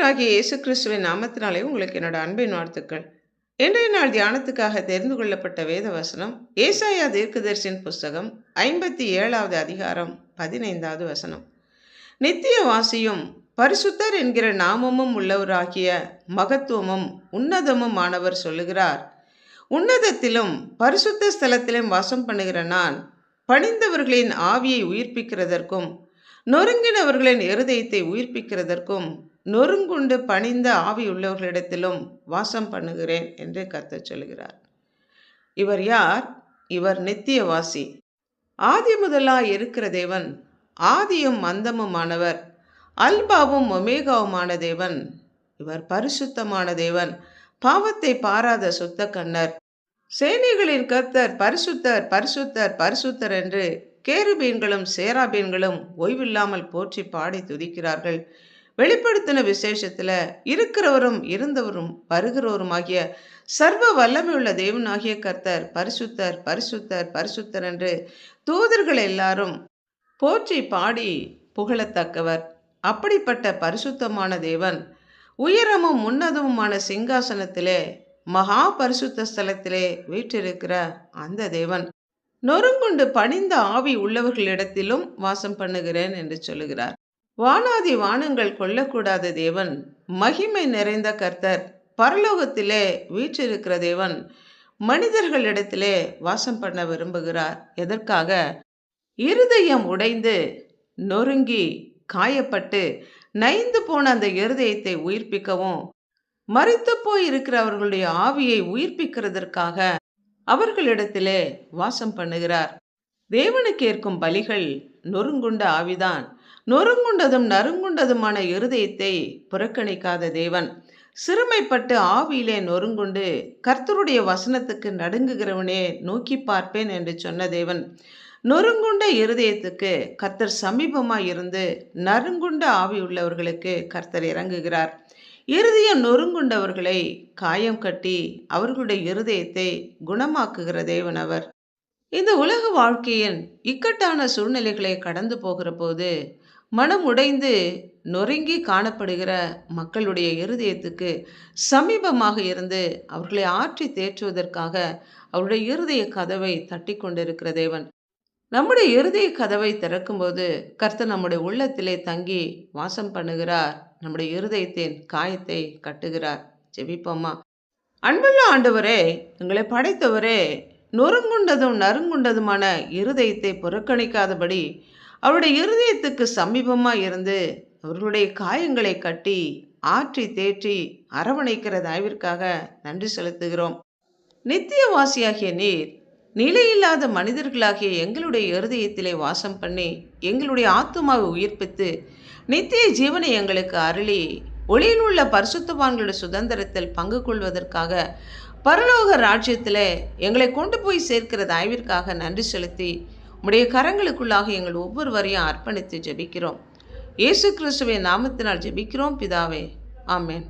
ஆண்டவராகிய இயேசு கிறிஸ்துவின் நாமத்தினாலே உங்களுக்கு என்னோட அன்பின் வாழ்த்துக்கள். இன்றைய நாள் தியானத்துக்காக தெரிந்து கொள்ளப்பட்ட வேத வசனம் ஏசாயா தீர்க்கதரிசியின் புஸ்தகம் ஐம்பத்தி ஏழாவது அதிகாரம் பதினைந்தாவது வசனம். நித்திய வாசியும் பரிசுத்தர் என்கிற நாமமும் உள்ளவராகிய மகத்துவமும் உன்னதமும் ஆனவர் சொல்லுகிறார். உன்னதத்திலும் பரிசுத்த ஸ்தலத்திலும் வாசம் பண்ணுகிற நான் பணிந்தவர்களின் ஆவியை உயிர்ப்பிக்கிறதற்கும் நொறுங்கினவர்களின் இருதயத்தை உயிர்ப்பிக்கிறதற்கும் நொறுங்குண்டு பணிந்த ஆவி உள்ளவர்களிடத்திலும் வாசம் பண்ணுகிறேன் என்று கத்த சொல்கிறார் இவர் யார்? இவர் நித்தியவாசி. ஆதி முதலாய் இருக்கிற தேவன் ஆதியும் மந்தமுமானவர் அல்பாவும் ஒமேகாவுமான தேவன். இவர் பரிசுத்தமான தேவன் பாவத்தை பாராத சுத்த கண்ணர் சேனைகளின் கர்த்தர் பரிசுத்தர் பரிசுத்தர் பரிசுத்தர் என்று கேருபீன்களும் சேராபீன்களும் ஓய்வில்லாமல் போற்றி பாடி துதிக்கிறார்கள். வெளிப்படுத்தின விசேஷத்தில் இருக்கிறவரும் இருந்தவரும் வருகிறவருமாகிய சர்வ வல்லமையுள்ள தேவனாகிய கர்த்தர் பரிசுத்தர் பரிசுத்தர் பரிசுத்தர் என்று தூதர்கள் எல்லாரும் போற்றி பாடி புகழத்தக்கவர். அப்படிப்பட்ட பரிசுத்தமான தேவன் உயரமும் உன்னதமுமான சிங்காசனத்திலே மகா பரிசுத்த ஸ்தலத்திலே வீற்றிருக்கிற அந்த தேவன். நொறுங்குண்டு பணிந்த ஆவி உள்ளவர்களிடத்திலும் வாசம் பண்ணுகிறேன் என்று சொல்லுகிறார். வானாதி வானங்கள் கொல்லக்கூடாத தேவன் மகிமை நிறைந்த கர்த்தர் பரலோகத்திலே வீற்றிருக்கிற தேவன் மனிதர்களிடத்திலே வாசம் பண்ண விரும்புகிறார். எதற்காக? இருதயம் உடைந்து நொறுங்கி காயப்பட்டு நைந்து போன அந்த இருதயத்தை உயிர்ப்பிக்கவும் மறித்து போய் இருக்கிற அவர்களுடைய ஆவியை உயிர்ப்பிக்கிறதற்காக அவர்களிடத்திலே வாசம் பண்ணுகிறார். தேவனுக்கு ஏற்கும் பலிகள் நொறுங்குண்ட ஆவிதான். நொறுங்குண்டதும் நறுங்குண்டதுமான இருதயத்தை புறக்கணிக்காத தேவன். சிறுமைப்பட்டு ஆவியிலே நொறுங்குண்டு கர்த்தருடைய வசனத்துக்கு நடுங்குகிறவனே நோக்கி பார்ப்பேன் என்று சொன்ன தேவன். நொறுங்குண்ட இருதயத்துக்கு கர்த்தர் சமீபமாய் இருந்து நறுங்குண்ட ஆவி உள்ளவர்களுக்கு கர்த்தர் இறங்குகிறார். இருதயம் நொறுங்குண்டவர்களை காயம் கட்டி அவர்களுடைய இருதயத்தை குணமாக்குகிற தேவன் அவர். இந்த உலக வாழ்க்கையின் இக்கட்டான சூழ்நிலைகளை கடந்து போகிற போது மனம் உடைந்து நொறுங்கி காணப்படுகிற மக்களுடைய இருதயத்துக்கு சமீபமாக இருந்து அவர்களை ஆற்றி தேற்றுவதற்காக அவருடைய இருதய கதவை தட்டி கொண்டிருக்கிற தேவன். நம்முடைய இருதய கதவை திறக்கும்போது கர்த்தர் நம்முடைய உள்ளத்திலே தங்கி வாசம் பண்ணுகிறார். நம்முடைய இருதயத்தின் காயத்தை கட்டுகிறார். ஜெபிப்போமா? அன்புள்ள ஆண்டவரே எங்களை படைத்தவரே நொறுங்குண்டதும் நறுங்குண்டதுமான இருதயத்தை புறக்கணிக்காதபடி அவருடைய இருதயத்துக்கு சமீபமாக இருந்து அவர்களுடைய காயங்களை கட்டி ஆற்றி தேற்றி அரவணைக்கிற தயவிற்காக நன்றி செலுத்துகிறோம். நித்தியவாசியாகிய நீர் நிலையில்லாத மனிதர்களாகிய எங்களுடைய இருதயத்திலே வாசம் பண்ணி எங்களுடைய ஆத்மாவை உயிர்ப்பித்து நித்திய ஜீவனை எங்களுக்கு அருளி ஒளியில் உள்ள பரிசுத்தவான்களுடைய சுதந்திரத்தில் பங்கு கொள்வதற்காக பரலோக ராஜ்யத்தில் எங்களை கொண்டு போய் சேர்க்கிற தயவிற்காக நன்றி செலுத்தி உடைய கரங்களுக்குள்ளாக எங்கள் ஒவ்வொருவரையும் அர்ப்பணித்து ஜெபிக்கிறோம். இயேசு கிறிஸ்துவின் நாமத்தினால் ஜெபிக்கிறோம் பிதாவே. ஆமேன்.